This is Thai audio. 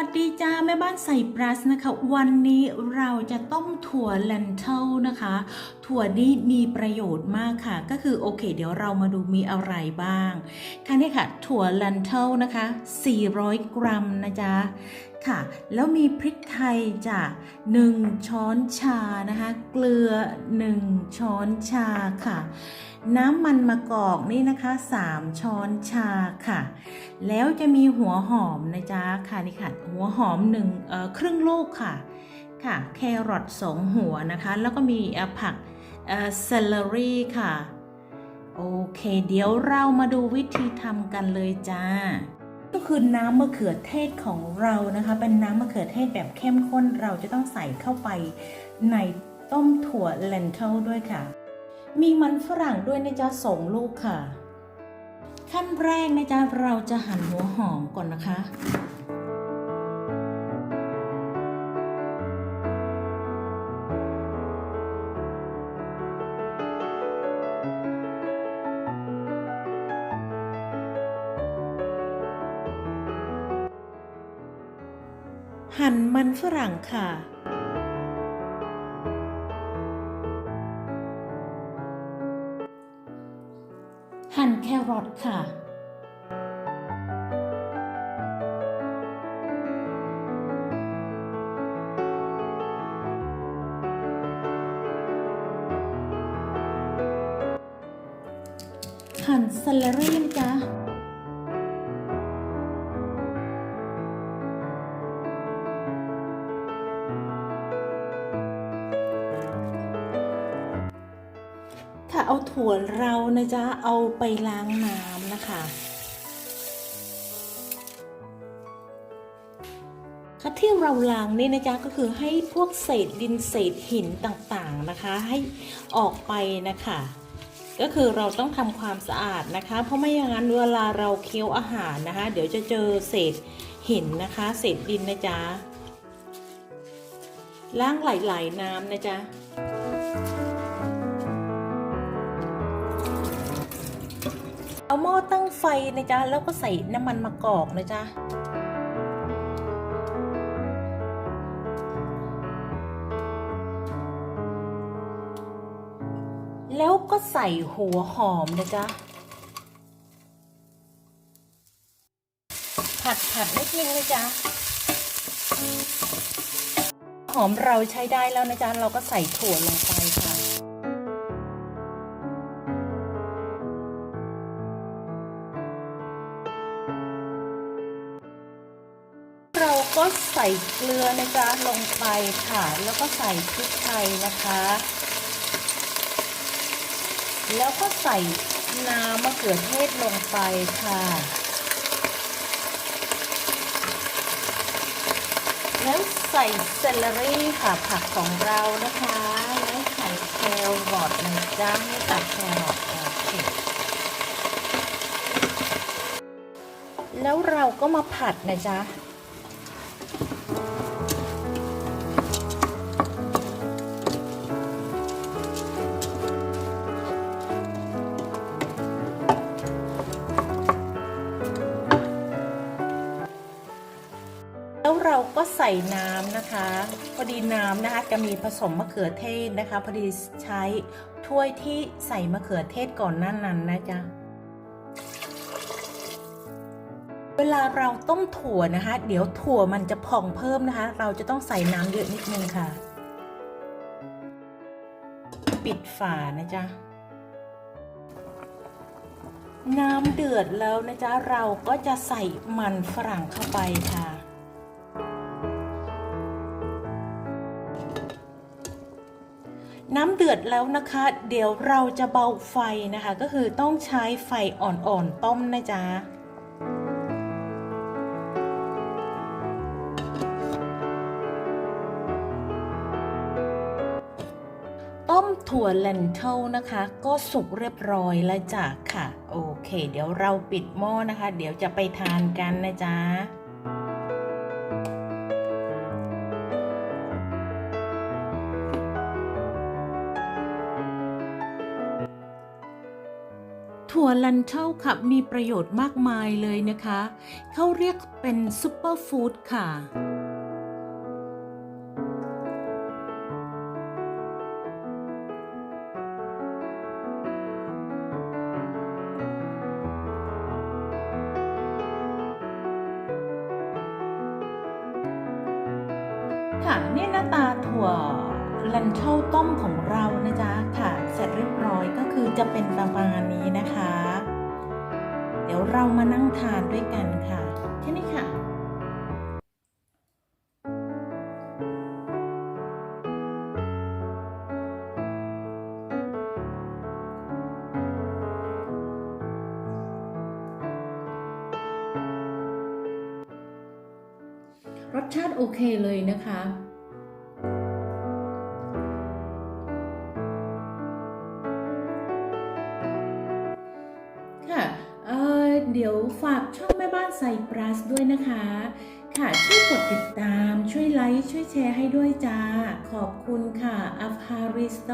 วัสดีจ้าแม่บ้านใส่ปลัสนะคะ วันนี้เราจะต้มถั่วแลนเทลนะคะ ถั่วนี้มีประโยชน์มากค่ะ ก็คือโอเค เดี๋ยวเรามาดูมีอะไรบ้างค่ะนี่ค่ะ ถั่วแลนเทลนะคะ 400 กรัมนะจ๊ะค่ะ แล้วมีพริกไทยจ้ะ1ช้อนชานะคะ เกลือ 1 ช้อนชาค่ะ น้ำมันมะกอกนี่นะคะ 3 ช้อนชาค่ะ แล้วจะมีหัวหอมนะจ๊ะค่ะนี่ค่ะหัวหอมหนึ่งเอ่อครึ่งลูกค่ะค่ะแครอทสองหัวนะคะ แล้วก็มีผักเอ่อเซลลรี่ค่ะ โอเค เดี๋ยวเรามาดูวิธีทำกันเลยจ้า ก็คือน้ำมะเขือเทศของเรานะคะ เป็นน้ำมะเขือเทศแบบเข้มข้นเราจะต้องใส่เข้าไปในต้มถั่วเลนเทลด้วยค่ะ มีมันฝรั่งด้วยนะจ๊ะสองลูกค่ะ ขั้นแรกนะจ๊ะเราจะหั่นหัวหอมก่อนนะคะหั่นมันฝรั่งค่ะ รอทค่ะหั่นเซลลรี่นะจ๊ะ เอาถั่วเรานะจ๊ะเอาไปล้างน้ำนะคะ ค่ะที่เราล้างนี่นะจ๊ะก็คือให้พวกเศษดินเศษหินต่างๆนะคะ ให้ออกไปนะคะก็คือเราต้องทำความสะอาดนะคะ เพราะไม่อย่างนั้นเวลาเราเคี้ยวอาหารนะคะ เดี๋ยวจะเจอเศษหินนะคะ เศษดินนะจ๊ะล้างไหลๆน้ำนะจ๊ะ เอาหม้อตั้งไฟนะจ๊ะ แล้วก็ใส่น้ำมันมะกอกนะจ๊ะแล้วก็ใส่หัวหอมนะจ๊ะ ผัดผัดนิดนึงนะจ๊ะ หอมเราใช้ได้แล้วนะจ๊ะ เราก็ใส่ถั่วลงไปค่ะ ก็ใส่เกลือนะจ๊ะลงไปค่ะ แล้วก็ใส่พริกไทยนะคะ แล้วก็ใส่น้ำมะเขือเทศลงไปค่ะ แล้วใส่เซลลรี่ค่ะผักของเรานะคะ แล้วใส่แครอทนะจ๊ะให้ตัดแครอทโอเคแล้วเราก็มาผัดนะจ๊ะ ส่น้ำนะคะ พอดีน้ำนะคะจะมีผสมมะเขือเทศนะคะ พอดีใช้ถ้วยที่ใส่มะเขือเทศก่อนหน้านั้นนะจ๊ะเวลาเราต้มถั่วนะคะ เดี๋ยวถั่วมันจะพองเพิ่มนะคะ เราจะต้องใส่น้ำเยอะนิดนึงค่ะ ปิดฝานะจ๊ะน้ำเดือดแล้วนะจ๊ะเราก็จะใส่มันฝรั่งเข้าไปค่ะ น้ำเดือดแล้วนะคะ เดี๋ยวเราจะเบาไฟนะคะ ก็คือต้องใช้ไฟอ่อนๆต้มนะจ๊ะต้มถั่วแลนเทลนะคะ ก็สุกเรียบร้อยแล้วจ้ะค่ะ โอเค เดี๋ยวเราปิดหม้อนะคะ เดี๋ยวจะไปทานกันนะจ๊ะ ถั่วลันเทลค่ะมีประโยชน์มากมายเลยนะคะ เขาเรียกเป็นซูเปอร์ฟู้ดค่ะ ค่ะนี่หน้าตาถั่ว ลันเทลต้มของเรานะจ๊ะค่ะ เสร็จเรียบร้อยก็คือจะเป็นประมาณนี้นะคะ เดี๋ยวเรามานั่งทานด้วยกันค่ะแค่นี้ค่ะรสชาติโอเคเลยนะคะ เดี๋ยวฝากช่องแม่บ้านใส่ปรัสด้วยนะคะ ค่ะช่วยกดติดตามช่วยไลค์ช่วยแชร์ให้ด้วยจ้า ขอบคุณค่ะอัพฮาริสโต